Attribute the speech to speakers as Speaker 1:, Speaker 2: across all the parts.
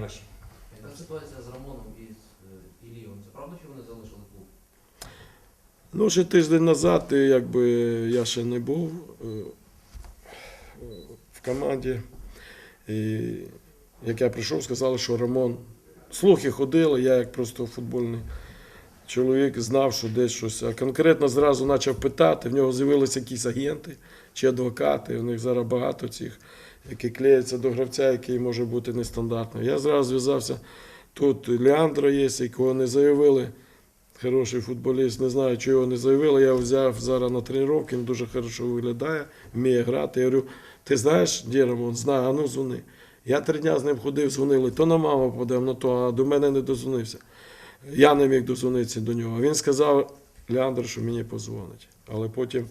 Speaker 1: Ваші.
Speaker 2: Яка ситуація з Рамоном і з е, Ілієм? Це правда, що вони залишили клуб?
Speaker 3: Ну, ще тиждень назад, якби я ще не був е, в команді. І як я прийшов, сказали, що Рамон. Слухи ходили, я як просто футбольний чоловік знав, що десь щось. А конкретно зразу почав питати, в нього з'явилися якісь агенти чи адвокати. У них зараз багато цих, які клеяться до гравця, який може бути нестандартним. Я зразу зв'язався. Тут Леандро є, якого не заявили. Хороший футболіст, не знаю, чого його не заявили. Я взяв зараз на тренування, він дуже хорошо виглядає, вміє грати. Я говорю, ти знаєш, де Рамон? Знаю, а ну дзвони. Я три дня з ним ходив, дзвонили, то на маму подав, на то, а до мене не дозвонився. Я не міг дозвонитися до нього. Він сказав, Леандр, що мені позвонить. Але потім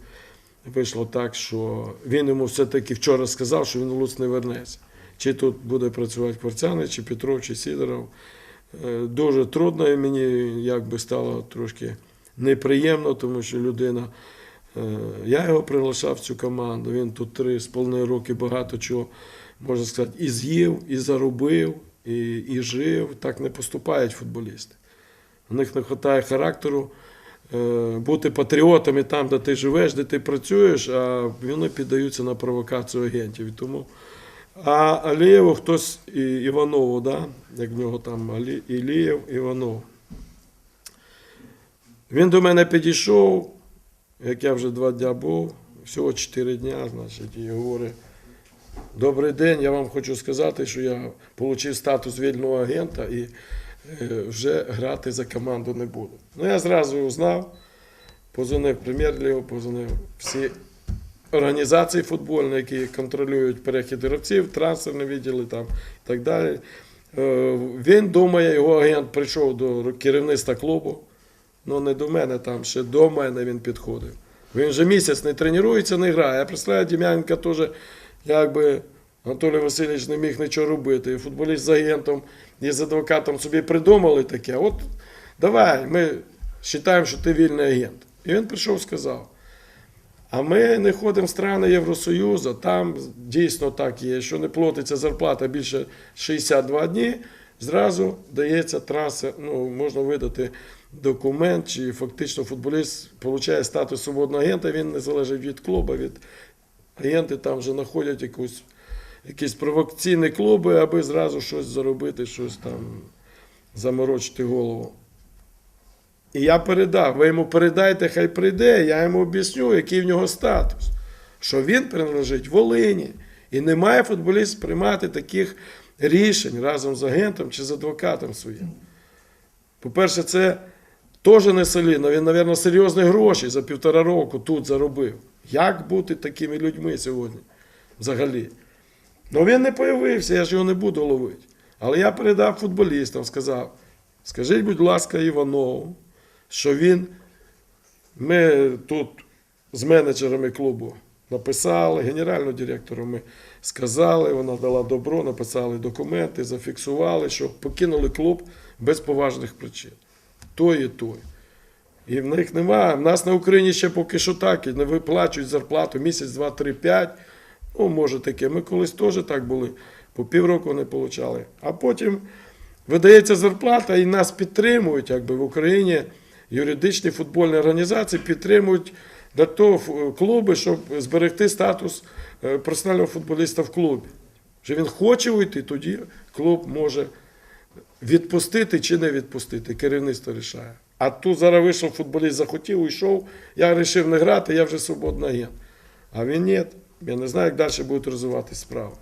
Speaker 3: вийшло так, що він йому все-таки вчора сказав, що він в Луц не вернеться. Чи тут буде працювати Кварцяни, чи Петров, чи Сідоров. Е, Дуже трудно і мені якби стало трошки неприємно, тому що людина. е, Я його приглашав в цю команду. Він тут три з половиною роки багато чого, можна сказати, і з'їв, і заробив, і, і жив. Так не поступають футболісти. У них не вистачає характеру е, бути патріотами там, де ти живеш, де ти працюєш, а вони піддаються на провокацію агентів. Тому а Алієву хтось і Іванову, да? як в нього там Алі, Ілієв, Іванов. Він до мене підійшов, як я вже два дня був, всього чотири дня, значить, і говорить, добрий день, я вам хочу сказати, що я отримав статус вільного агента і вже грати за команду не буду. Ну, я зразу знав, позвонив прем'єр-лігу, позвонив всі організації футбольні, які контролюють перехід гравців, трансферні відділи там і так далі. Е, Він думає, його агент прийшов до керівництва клубу. Ну, не до мене там, ще до мене він підходив. Він вже місяць не тренується, не грає. Я представляю, Дім'яненка теж, якби Анатолій Васильович не міг нічого робити. І футболіст з агентом і з адвокатом собі придумали таке. От давай, ми вважаємо, що ти вільний агент. І він прийшов і сказав. А ми не ходимо в страни Євросоюзу, там дійсно так є, що не платиться зарплата більше 62 дні, зразу дається трансфер, ну, можна видати документ, чи фактично футболіст отримує статус свободного агента, він не залежить від клубу, від агенти там вже знаходять якусь, якісь провокаційні клуби, аби зразу щось заробити, щось там заморочити голову. І я передав, ви йому передайте, хай прийде, я йому об'ясню, який в нього статус. Що він принадлежить Волині. І не має футболіст приймати таких рішень разом з агентом чи з адвокатом своїм. По-перше, це теж не солідно. Він, мабуть, серйозні гроші за півтора року тут заробив. Як бути такими людьми сьогодні взагалі? Ну він не появився, я ж його не буду ловити. Але я передав футболістам, сказав: скажіть, будь ласка, Іванову, що він, ми тут з менеджерами клубу написали, генеральному директору ми сказали, вона дала добро, написали документи, зафіксували, що покинули клуб без поважних причин. Той і той. І в них немає. В нас на Україні ще поки що так, і не виплачують зарплату місяць, два, три, п'ять. Ну, може таке. Ми колись теж так були, по півроку не отримали. А потім видається зарплата і нас підтримують, якби в Україні юридичні футбольні організації підтримують для того клуби, щоб зберегти статус е, професіонального футболіста в клубі. Що він хоче уйти, тоді клуб може відпустити чи не відпустити. Керівництво рішає. А тут зараз вийшов футболіст, захотів, уйшов, я вирішив не грати, я вже свободний агент. А він ні. Я не знаю, як далі будуть розвиватися справи.